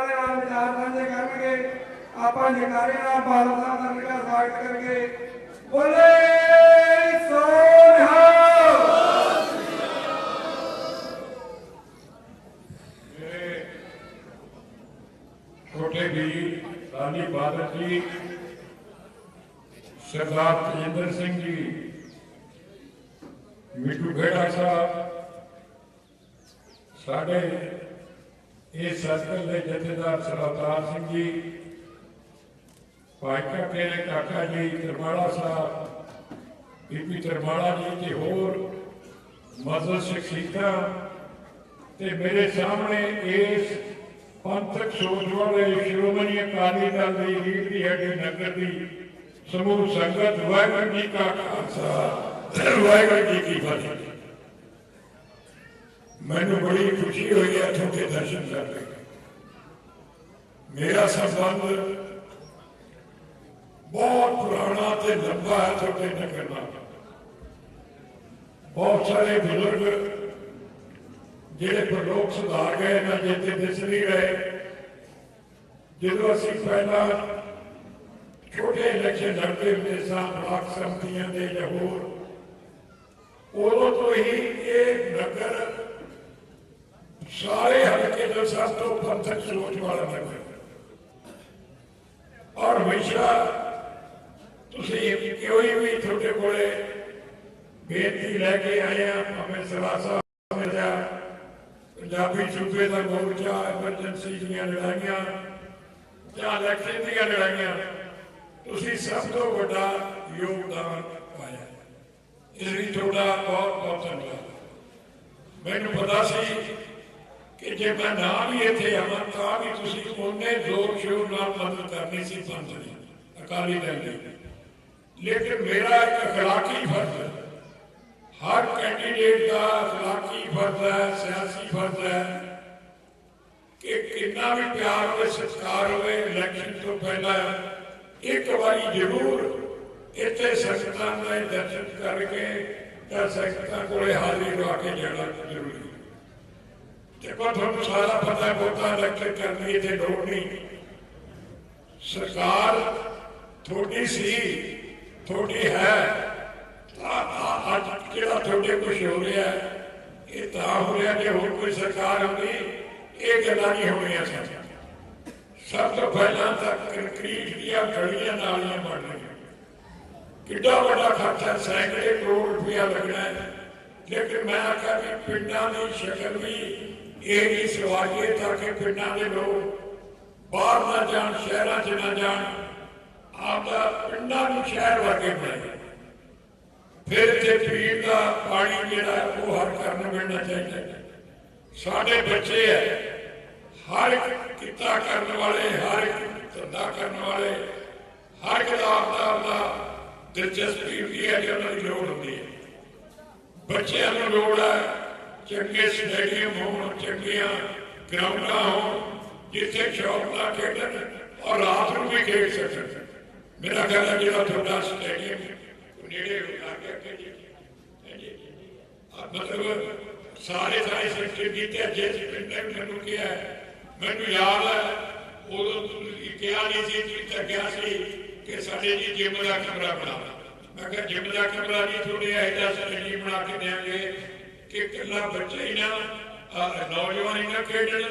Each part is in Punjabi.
ਦੇ ਨਾਲ ਵਿਚਾਰ ਸਾਂਝੇ ਕਰਨਗੇ ਆਪਾਂ ਜਕਾਰੇ ਨਾਲ ਭਾਰਤ ਦਾ ਨਗਰ ਦਾ ਸਵਾਗਤ ਕਰਕੇ ਬੋਲੇ ਸੋਨਹਾ ਮੇਰੇ ਛੋਟੇ ਵੀਰ ਰਾਨੀ ਬਾਦਲ ਜੀ ਸਰਦਾਰ ਤੇਜਿੰਦਰ ਸਿੰਘ ਜੀ ਮਿੱਠੂ ਖੇੜਾ ਸਾਹਿਬ ਸਾਡੇ ਇਹ ਸਰਕਲ ਦੇ ਜਥੇਦਾਰ ਸਰਦਾਰ ਸਿੰਘ ਜੀ, ਭਾਈ ਕਾਕੇ ਕਾਕਾ ਜੀ, ਤਰਮਾਲਾ ਸਾਹਿਬ, ਬੀਬੀ ਤਰਮਾਲਾ ਜੀ ਤੇ ਹੋਰ ਮਜ਼ਹਬ ਸ਼ਖਸੀਅਤਾਂ ਤੇ ਮੇਰੇ ਸਾਹਮਣੇ ਇਸ ਪੰਥਕ ਸੋਚ ਵਾਲੇ ਸ਼੍ਰੋਮਣੀ ਅਕਾਲੀ ਦਲ ਦੀ ਰੀੜ ਦੀ ਹੱਡੀ ਨਗਰ ਦੀ, ਸਮੂਹ ਸੰਗਤ, ਵਾਹਿਗੁਰੂ ਜੀ ਕਾ ਖਾਲਸਾ, ਵਾਹਿਗੁਰੂ ਜੀ ਕੀ ਫਤਿਹ। ਮੈਨੂੰ ਬੜੀ ਖੁਸ਼ੀ ਹੋਈ ਹੈ ਤੁਹਾਡੇ ਦਰਸ਼ਨ ਕਰਕੇ ਮੇਰਾ ਸੰਬੰਧ ਬਹੁਤ ਪੁਰਾਣਾ ਤੇ ਲੰਬਾ ਹੈ ਤੁਹਾਡੇ ਨਗਰ ਨਾਲ ਬਹੁਤ ਸਾਰੇ ਬਜ਼ੁਰਗ ਜਿਹੜੇ ਪ੍ਰਲੋਕ ਸੁਧਾਰ ਗਏ ਨਾ ਜਿੱਤੇ ਦਿਸ ਨਹੀਂ ਰਹੇ, ਜਦੋਂ ਅਸੀਂ ਪਹਿਲਾਂ ਛੋਟੇ ਇਲੈਕਸ਼ਨ ਲੜਦੇ ਹੁੰਦੇ ਸਾਂ, ਬਲਾਕ ਸੰਮਤੀਆਂ ਦੇ ਜਾਂ ਉਦੋਂ ਤੋਂ ਹੀ ਇਹ ਨਗਰ ਸਾਰੇ ਹਲਕੇ ਦਾ ਸਭ ਤੋਂ ਪੰਥਕ ਸੋਚ ਵਾਲਾ ਨਗਰ ਔਰ ਹਮੇਸ਼ਾ ਤੁਸੀਂ ਕੋਈ ਵੀ ਤੁਹਾਡੇ ਕੋਲੇ ਬੇਨਤੀ ਲੈ ਕੇ ਆਏ ਆ ਭਾਵੇਂ ਸਲਾਸਾ ਮਿਲਿਆ ਪੰਜਾਬੀ ਸੂਬੇ ਦਾ ਮੋਰਚਾ ਐਮਰਜੈਂਸੀ ਦੀਆਂ ਲੜਾਈਆਂ ਜਾਂ ਇਲੈਕਸ਼ਨ ਦੀਆਂ ਲੜਾਈਆਂ ਤੁਸੀਂ ਸਭ ਤੋਂ ਵੱਡਾ ਯੋਗਦਾਨ ਪਾਇਆ ਇਸ ਲਈ ਤੁਹਾਡਾ ਬਹੁਤ ਬਹੁਤ ਧੰਨਵਾਦ ਮੈਨੂੰ ਪਤਾ ਸੀ ਜੇ ਮੈਂ ਨਾ ਵੀ ਇੱਥੇ ਆਵਾਂ ਤਾਂ ਵੀ ਤੁਸੀਂ ਉਹਨੇ ਜ਼ੋਰ ਸ਼ੋਰ ਨਾਲ ਮਦਦ ਕਰਨੀ ਸੀ ਪੰਥ ਦੀ ਅਕਾਲੀ ਦਲ ਦੀ ਲੇਕਿਨ ਮੇਰਾ ਇੱਕ ਅਖਲਾਕੀ ਫਰਜ਼ ਹੈ ਹਰ ਕੈਂਡੀਡੇਟ ਦਾ ਅਖਲਾਕੀ ਫਰਜ਼ ਹੈ ਸਿਆਸੀ ਫਰਜ਼ ਹੈ ਕਿ ਕਿੰਨਾ ਵੀ ਪਿਆਰ ਹੋਵੇ ਸਤਿਕਾਰ ਹੋਵੇ ਇਲੈਕਸ਼ਨ ਤੋਂ ਪਹਿਲਾਂ ਇੱਕ ਵਾਰੀ ਜ਼ਰੂਰ ਇੱਥੇ ਸੰਗਤਾਂ ਦੇ ਦਰਸ਼ਨ ਕਰਕੇ ਤਾਂ ਸੰਗਤਾਂ ਕੋਲੇ ਹਾਜ਼ਰੀ ਲਵਾ ਕੇ ਜਾਣਾ ਜ਼ਰੂਰੀ ਹੈ ਦੇਖੋ ਤੁਹਾਨੂੰ ਸਾਰਾ ਪਤਾ ਹੈ ਵੋਟਾਂ ਇਲੈਕਸ਼ਨ ਕਰਨ ਦੀ ਇੱਥੇ ਲੋੜ ਨਹੀਂ ਸਰਕਾਰ ਥੋੜੀ ਸੀ ਥੋੜੀ ਹੈ ਤਾਂ ਆ- ਅੱਜ ਜਿਹੜਾ ਤੁਹਾਡੇ ਕੁਝ ਹੋ ਰਿਹਾ ਹੈ, ਇਹ ਤਾਂ ਹੋ ਰਿਹਾ ਜੇ ਹੋਰ ਕੋਈ ਸਰਕਾਰ ਹੁੰਦੀ ਇਹ ਗੱਲਾਂ ਨਹੀਂ ਹੋਣੀਆਂ ਸਨ ਸਭ ਤੋਂ ਪਹਿਲਾਂ ਤਾਂ ਕੰਕਰੀਟ ਦੀਆਂ ਗਲੀਆਂ ਨਾਲੀਆਂ ਬਣ ਰਹੀਆਂ ਕਿੱਡਾ ਵੱਡਾ ਖਰਚਾ ਸੈਂਕੜੇ ਕਰੋੜ ਰੁਪਇਆ ਲੱਗਣਾ ਹੈ ਲੇਕਿਨ ਮੈਂ ਆਖਿਆ ਵੀ ਪਿੰਡਾਂ ਦੀ ਸ਼ਕਲ ਵੀ ਇਹ ਨਹੀਂ ਸਵਾਈਏ ਤਾਂ ਕਿ ਪਿੰਡਾਂ ਦੇ ਲੋਕ ਬਾਹਰ ਨਾ ਜਾਣ, ਸ਼ਹਿਰਾਂ 'ਚ ਨਾ ਜਾਣ, ਆਪਦਾ ਪਿੰਡਾਂ ਨੂੰ ਸ਼ਹਿਰ ਵਰਗੇ ਬਣਾਏ। ਫਿਰ ਤੇ ਪੀਣ ਦਾ ਪਾਣੀ ਜਿਹੜਾ ਉਹ ਹਰ ਕਰਨ ਨੂੰ ਮਿਲਣਾ ਚਾਹੀਦਾ ਸਾਡੇ ਬੱਚੇ ਹੈ, ਹਰ ਇੱਕ ਕਿੱਤਾ ਕਰਨ ਵਾਲੇ, ਹਰ ਇੱਕ ਧੰਦਾ ਕਰਨ ਵਾਲੇ, ਹਰ ਇੱਕ ਦਾ ਆਪਦਾ ਦਿਲਚਸਪੀ ਹੁੰਦੀ ਹੈ ਕਿ ਉਹਨਾਂ ਦੀ ਲੋੜ ਹੁੰਦੀ ਹੈ। ਬੱਚਿਆਂ ਨੂੰ ਲੋੜ ਹੈ ਚੰਗੇ ਸਟੇਡੀਅਮ ਹੋਣ ਚੰਗੀਆਂ ਗਰਾਊਂਡਾਂ ਹੋਣ ਜਿੱਥੇ ਸ਼ੌਕ ਨਾਲ ਖੇਡਣ ਔਰ ਰਾਤ ਨੂੰ ਵੀ ਖੇਡ ਸਕਣ। ਮੇਰਾ ਖਿਆਲ ਹੈ ਜਿਹੜਾ ਤੁਹਾਡਾ ਸਟੇਡੀਅਮ ਨੇੜੇ ਹੋ ਕੇ ਆ ਮਤਲਬ ਸਾਰੇ ਸਾਰੇ ਸਿੱਖੇ ਕੀਤੇ ਜਿਸ ਪਿੰਡ ਨੇ ਮੈਨੂੰ ਕਿਹਾ ਹੈ, ਮੈਨੂੰ ਯਾਦ ਹੈ ਉਦੋਂ ਤੁਸੀਂ ਕਿਹਾ ਨਹੀਂ ਸੀ ਤੁਸੀਂ ਤਾਂ ਕਿਹਾ ਸੀ ਕਿ ਸਾਡੇ ਜੀ ਜਿਮ ਦਾ ਕਮਰਾ ਬਣਾ ਮੈਂ ਕਿਹਾ ਜਿਮ ਦਾ ਕਮਰਾ ਨਹੀਂ ਥੋੜੇ ਐਡਾ ਸਟੇਡੀਅਮ ਬਣਾ ਕੇ ਦੇਾਂਗੇ ਕਿ ਇਕੱਲਾ ਬੱਚਾ ਹੀ ਨਾ ਅਹ ਨੌਜਵਾਨ ਹੀ ਨਾ ਖੇਡਣ,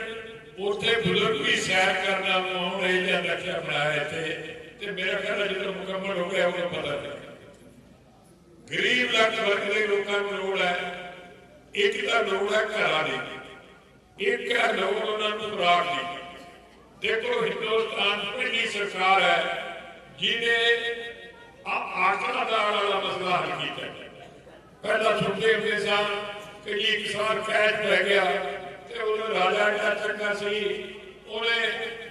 ਉੱਥੇ ਬਜ਼ੁਰਗ ਵੀ ਸੈਰ ਕਰਨਾ ਆਉਣ ਇਹ ਜਿਹਾ ਰੱਖਿਆ ਬਣਾਇਆ ਇੱਥੇ। ਤੇ ਮੇਰਾ ਖਿਆਲ ਹੈ ਜਦੋਂ ਮੁਕੰਮਲ ਹੋ ਗਿਆ, ਉਹਨੂੰ ਪਤਾ ਲੱਗਿਆ ਗਰੀਬ ਲੱਖ ਵਰਗ ਦੇ ਲੋਕਾਂ ਨੂੰ ਲੋੜ ਹੈ। ਇੱਕ ਤਾਂ ਲੋੜ ਹੈ ਘਰਾਂ ਦੀ। ਇੱਕ ਹੈ ਲੋੜ ਉਹਨਾਂ ਨੂੰ ਖੁਰਾਕ ਦੀ। ਦੇਖੋ, ਹਿੰਦੁਸਤਾਨ ਪਹਿਲੀ ਸਰਕਾਰ ਹੈ, ਜਿਹਨੇ ਆ ਆਖਣਾ ਦਾ ਵਾਲਾ ਮਸਲਾ ਹੱਲ ਕੀਤਾ। ਹੈ। ਪਹਿਲਾਂ ਛੁੱਟੇ ਹੁੰਦੇ ਕੈਦ ਪੈ ਗਿਆ ਤੇ ਉਹ ਰਾਜਾ ਜਿਹੜਾ ਚੰਗਾ ਸੀ, ਉਹਨੇ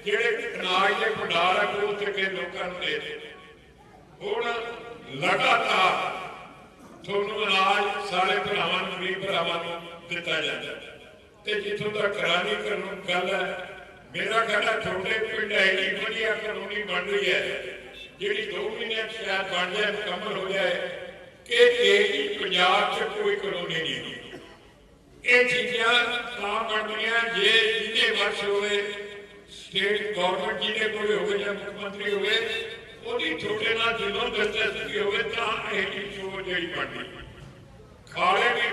ਜਿਹੜੇ ਅਨਾਜ ਦੇ ਭੰਡਾਰ ਆ, ਉਹ ਤੇ ਲੋਕਾਂ ਨੂੰ ਦੇ ਦਿੱਤੇ। ਹੁਣ ਲਗਾਤਾਰ ਤੁਹਾਨੂੰ ਅਨਾਜ ਸਾਰੇ ਭਰਾਵਾਂ ਨੂੰ, ਗਰੀਬ ਭਰਾਵਾਂ ਨੂੰ ਦਿੱਤਾ ਜਾਂਦਾ। ਤੇ ਜਿੱਥੋਂ ਤੱਕ ਕਰਾਨੀ ਕਰਨ ਗੱਲ ਹੈ, ਮੇਰਾ ਕਹਿੰਦਾ ਛੋਟੇ ਪਿੰਡ ਐਡੀ ਵਧੀਆ ਕਾਨੂੰਨੀ ਬਣ ਰਹੀ ਹੈ, ਜਿਹੜੀ 2 ਮਹੀਨਿਆਂ 'ਚ ਸ਼ਾਇਦ ਬਣ ਜਾਏ, ਮੁਕੰਮਲ ਹੋ ਜਾਏ, ਕਿ ਇਹ ਪੰਜਾਬ 'ਚ ਕੋਈ ਕਾਨੂੰਨੀ ਨਹੀਂ। ਇਹ ਚੀਜ਼ਾਂ ਤਾਂ ਬਣਦੀਆਂ ਜੇ ਜਿਹਦੇ ਵਸ ਹੋਵੇ ਸਟੇਟ ਗਵਰਨਮੈਂਟ ਜਿਹਦੇ ਕੋਲ ਹੋਵੇ ਜਾਂ ਮੁੱਖ ਮੰਤਰੀ ਹੋਵੇ, ਉਹਦੀ ਤੁਹਾਡੇ ਨਾਲ ਜਦੋਂ ਦਿਲਚਸਪੀ ਹੋਵੇ ਤਾਂ ਇਹ ਜੀ ਜਿਹੜੀ ਬਣਦੀ ਖਾਲੇ ਵੀ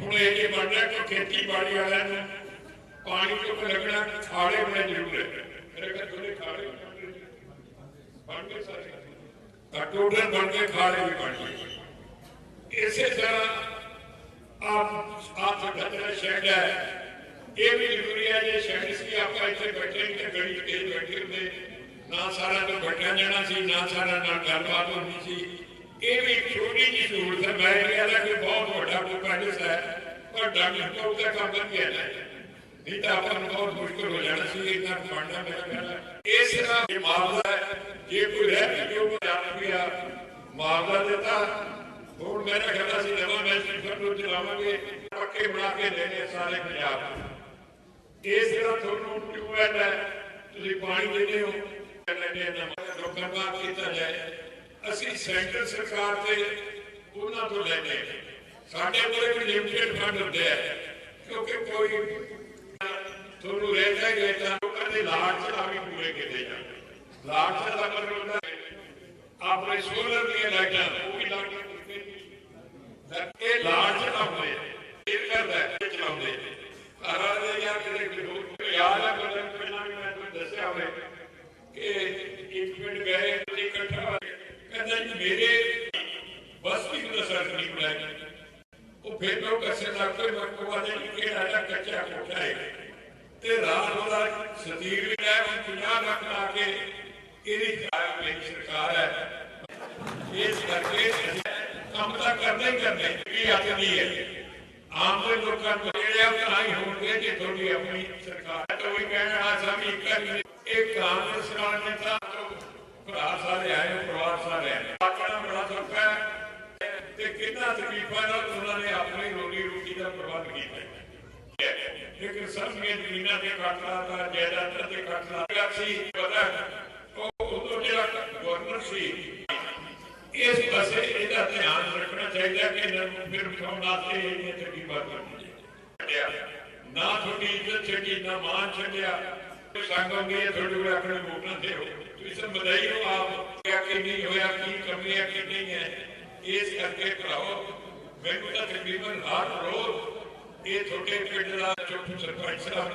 ਹੁਣ ਇਹ ਜੇ ਬਣ ਰਿਹਾ ਕਿ ਖੇਤੀਬਾੜੀ ਵਾਲਿਆਂ ਨੂੰ ਪਾਣੀ ਤੋਂ ਲੱਗਣਾ ਖਾਲੇ ਬਣੇ ਜ਼ਰੂਰ ਹੈ। ਮੇਰੇ ਕੋਲ ਤੁਹਾਡੇ ਖਾਲੇ ਬਣ ਗਏ। ਸਾਰੇ। ਕਟੋਰੇ ਬਣ ਕੇ ਖਾਲੇ ਵੀ ਬਣ ਗਏ। ਇਸੇ ਤਰ੍ਹਾਂ ਆਪ ਆਪ ਸਾਡਾ ਜਿਹੜਾ ਸ਼ਹਿਰ ਹੈ। ਇਹ ਵੀ ਜ਼ਰੂਰੀ ਹੈ ਜੇ ਸ਼ਹਿਰ ਸੀ, ਆਪਾਂ ਇੱਥੇ ਬੈਠੇ ਤੇ ਗੜੀ ਤੇ ਬੈਠੇ ਹੁੰਦੇ। ਨਾ ਸਾਰਾ ਤੋਂ ਬੈਠਾ ਜਾਣਾ ਸੀ, ਨਾ ਸਾਰਾ ਨਾਲ ਗੱਲਬਾਤ ਹੋਣੀ ਸੀ। ਇਹ ਵੀ ਇੱਕ ਛੋਟੀ ਜਿਹੀ ਸਹੂਲਤ ਹੈ, ਮੈਂ ਇਹ ਕਹਿੰਦਾ ਕਿ ਬਹੁਤ ਵੱਡਾ ਕੋਈ ਪੈਲਸ ਹੈ, ਪਰ ਡਾਕਟਰ ਕੋਲ ਤਾਂ ਕੰਮ ਵਧੀਆ ਹੈ। ਨਹੀਂ ਤਾਂ ਆਪਾਂ ਨੂੰ ਬਹੁਤ ਮੁਸ਼ਕਲ ਹੋ ਜਾਣਾ ਸੀ ਇਹਨਾਂ ਨੂੰ ਪੜਨਾ ਮੇਰਾ ਖਿਆਲ ਹੈ ਇਸ ਤਰ੍ਹਾਂ ਇਹ ਮਾਮਲਾ ਹੈ, ਜੇ ਕੋਈ ਰਹਿ ਵੀ ਜੋ ਜਾਣ ਗਿਆ ਮਾਮਲਾ ਦਿੱਤਾ ਹੁਣ ਮੇਰਾ ਖਿਆਲ ਅਸੀਂ ਨਵਾਂ ਮੈਸੇਜ ਨੂੰ ਚਲਾਵਾਂਗੇ, ਪੱਕੇ ਬਣਾ ਕੇ ਦੇਣੇ ਸਾਰੇ ਪੰਜਾਬ ਨੂੰ। ਇਸ ਤਰ੍ਹਾਂ ਤੁਹਾਨੂੰ ਟਿਊਬਵੈਲ ਹੈ, ਤੁਸੀਂ ਪਾਣੀ ਦਿੰਦੇ ਹੋ ਲੈਣੇ ਦਾ ਲੋਕਾਂ ਦਾ ਕੀਤਾ ਜਾਏ। ਅਸੀਂ ਸੈਂਟਰ ਸਰਕਾਰ ਤੇ ਉਹਨਾਂ ਤੋਂ ਲੈਣੇ ਸਾਡੇ ਕੋਲ ਇੱਕ ਲਿਮਟਿਡ ਫੰਡ ਹੁੰਦੇ ਆ, ਕਿਉਂਕਿ ਕੋਈ ਤੁਹਾਨੂੰ ਰਹਿਤਾ ਹੀ ਰਹਿਤਾ ਲੋਕਾਂ ਦੇ ਲਾਟ ਚਲਾ ਵੀ ਪੂਰੇ ਕੀਤੇ ਜਾਂਦੇ ਲਾਟ ਚਲਾ ਮਤਲਬ ਹੁੰਦਾ ਹੈ, ਆਪਣੇ ਸੋਲਰ ਦੀਆਂ ਲਾਈਟਾਂ, ਉਹ ਵੀ ਲਾਈਟਾਂ ਇਹ ਲਾਟ ਚਲਾਉਂਦੇ ਇਹ ਕਰਦਾ ਚਲਾਉਂਦੇ ਆਰਾ ਦੇ ਯਾਰ ਕਿਤੇ ਕਿਤੇ ਯਾਦ ਆ ਕੋਈ ਪਹਿਲਾਂ ਵੀ ਮੈਂ ਤੁਹਾਨੂੰ ਦੱਸਿਆ ਹੋਵੇ ਕਿ ਇੱਕ ਪਿੰਡ ਗਏ ਤੇ ਇਕੱਠਾ ਹੋਏ। ਕਹਿੰਦਾ ਜੀ, ਮੇਰੇ ਬਸ ਵੀ ਨੂੰ ਸੜਕ ਨਹੀਂ ਉਹ ਫਿਰ ਉਹ ਕੱਸੇ ਦਾ ਕੋਈ ਮਕਵਾ ਦੇ ਕਿ ਕਿਹੜਾ ਕੱਚਾ ਕੋਠਾ ਹੈ? ਤੇ ਰਾਤ ਉਹਦਾ ਸਤੀਰ ਵੀ ਲੈ 50 ਲੱਖ ਲਾ ਕੇ ਇਹਦੀ ਜਾਇ ਮੇਰੀ ਸਰਕਾਰ ਹੈ। ਇਸ ਕਰਕੇ ਕੰਮ ਤਾਂ ਕਰਨਾ ਹੀ ਕਰਨਾ, ਇਹ ਆਦਮੀ ਹੈ। ਆਮ ਦੇ ਲੋਕਾਂ ਨੂੰ ਜਿਹੜੇ ਆ ਹੀ ਹੋਣਗੇ ਜੇ ਤੁਹਾਡੀ ਆਪਣੀ ਸਰਕਾਰ ਹੈ, ਤਾਂ ਕਹਿਣਾ ਆ ਸਾਮੀ ਕਰੀ ਇਹ ਕਾਂਗਰਸ ਨਾਲ ਨੇਤਾ ਭਰਾ ਸਾਰੇ ਆਏ, ਪਰਿਵਾਰ ਸਾਰੇ ਆਏ। ਆਖਣਾ ਬੜਾ ਸੌਖਾ ਹੈ ਤੇ ਕਿੰਨਾ ਤਕਲੀਫਾਂ ਨਾਲ ਉਹਨਾਂ ਨੇ ਆਪਣੀ ਰੋਟੀ ਰੋਟੀ ਦਾ ਪ੍ਰਬੰਧ ਕੀਤਾ। ਲੇਕਿਨ ਸਾਰੀਆਂ ਜ਼ਮੀਨਾਂ ਤੇ ਖਤਰਾ ਦਾ ਜਾਇਦਾਦਾਂ ਤੇ ਖਤਰਾ ਸੀ, ਪਤਾ ਉਹ ਉਦੋਂ ਜਿਹੜਾ ਗਵਰਨਰ ਸੀ ਇਸ ਪਾਸੇ ਇਹਦਾ ਧਿਆਨ ਰੱਖਣਾ ਚਾਹੀਦਾ ਕਿ ਇਹਨਾਂ ਨੂੰ ਫਿਰ ਉਠਾਉਣ ਵਾਸਤੇ ਇਹਦੀਆਂ ਤਕਲੀਫਾਂ ਕਰਨੀਆਂ ਨਾ ਤੁਹਾਡੀ ਇੱਜ਼ਤ ਛੱਡੀ, ਨਾ ਮਾਨ ਛੱਡਿਆ। ਸੰਗੋਗੇ ਤੁਹਾਡੇ ਕੋਲ ਆਪਣੇ ਵੋਟਾਂ ਤੇ ਹੋ ਤੁਸੀਂ ਸਭ ਬਧਾਈ ਹੋ ਆਪ। ਕਿ ਨਹੀਂ ਹੋਇਆ, ਕੀ ਕਮੀਆਂ ਕਿ ਨਹੀਂ ਹੈ, ਇਸ ਕਰਕੇ ਭਰਾਓ ਮੈਨੂੰ ਤਾਂ ਤਕਰੀਬਨ ਹਰ ਰੋਜ਼ ਇਹ ਤੁਹਾਡੇ ਪਿੰਡ ਦਾ ਚੁੱਪ ਸਰਪੰਚ ਸਾਹਿਬ